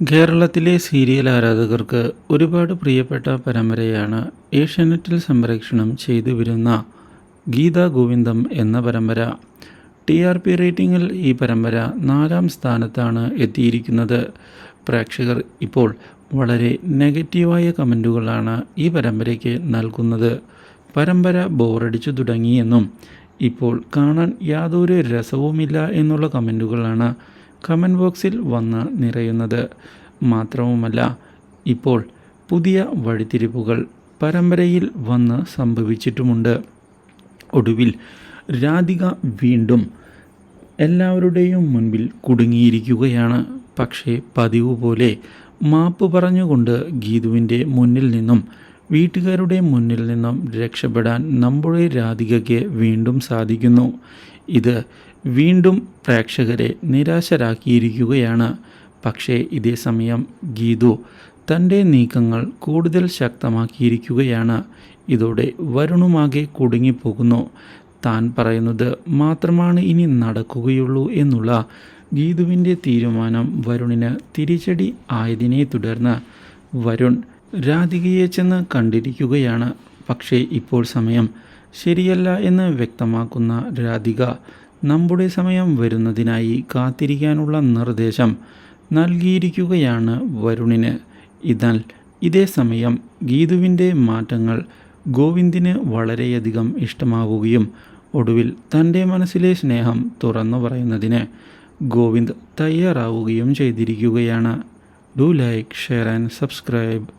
കേരളത്തിലെ സീരിയൽ ആരാധകർക്ക് ഒരുപാട് പ്രിയപ്പെട്ട പരമ്പരയാണ് ഏഷ്യാനെറ്റിൽ സംപ്രേക്ഷണം ചെയ്തു വരുന്ന ഗീതാ ഗോവിന്ദം എന്ന പരമ്പര. ടി ആർ പി റേറ്റിംഗിൽ ഈ പരമ്പര നാലാം സ്ഥാനത്താണ് എത്തിയിരിക്കുന്നത്. പ്രേക്ഷകർ ഇപ്പോൾ വളരെ നെഗറ്റീവായ കമന്റുകളാണ് ഈ പരമ്പരയ്ക്ക് നൽകുന്നത്. പരമ്പര ബോറടിച്ചു തുടങ്ങിയെന്നും ഇപ്പോൾ കാണാൻ യാതൊരു രസവുമില്ല എന്നുള്ള കമന്റുകളാണ് കമന്റ് ബോക്സിൽ വന്ന് നിറയുന്നത് മാത്രവുമല്ല ഇപ്പോൾ പുതിയ വഴിത്തിരിവുകൾ പരമ്പരയിൽ വന്ന് സംഭവിച്ചിട്ടുമുണ്ട്. ഒടുവിൽ രാധിക വീണ്ടും എല്ലാവരുടെയും മുൻപിൽ കുടുങ്ങിയിരിക്കുകയാണ്. പക്ഷേ പതിവ് പോലെ മാപ്പ് പറഞ്ഞുകൊണ്ട് ഗീതുവിന്റെ മുന്നിൽ നിന്നും വീട്ടുകാരുടെ മുന്നിൽ നിന്നും രക്ഷപ്പെടാൻ നമ്മുടെ രാധികയ്ക്ക് വീണ്ടും സാധിക്കുന്നു. ഇത് വീണ്ടും പ്രേക്ഷകരെ നിരാശരാക്കിയിരിക്കുകയാണ്. പക്ഷേ ഇതേ സമയം ഗീതു തന്റെ നീക്കങ്ങൾ കൂടുതൽ ശക്തമാക്കിയിരിക്കുകയാണ്. ഇതോടെ വരുണുമാകെ കുടുങ്ങിപ്പോകുന്നു. താൻ പറയുന്നത് മാത്രമാണ് ഇനി നടക്കുകയുള്ളൂ എന്നുള്ള ഗീതുവിന്റെ തീരുമാനം വരുണിന് തിരിച്ചടി ആയതിനെ തുടർന്ന് വരുൺ രാധികയെ ചെന്ന് കണ്ടിരിക്കുകയാണ്. പക്ഷേ ഇപ്പോൾ സമയം ശരിയല്ല എന്ന് വ്യക്തമാക്കുന്ന രാധിക നമ്മുടെ സമയം വരുന്നതിനായി കാത്തിരിക്കാനുള്ള നിർദ്ദേശം നൽകിയിരിക്കുകയാണ് വരുണിന്. എന്നാൽ ഇതേ സമയം ഗീതുവിന്റെ മാറ്റങ്ങൾ ഗോവിന്ദിന് വളരെയധികം ഇഷ്ടമാവുകയും ഒടുവിൽ തന്റെ മനസ്സിലെ സ്നേഹം തുറന്നു പറയുന്നതിന് ഗോവിന്ദ് തയ്യാറാവുകയും ചെയ്തിരിക്കുകയാണ്. Do like share and subscribe.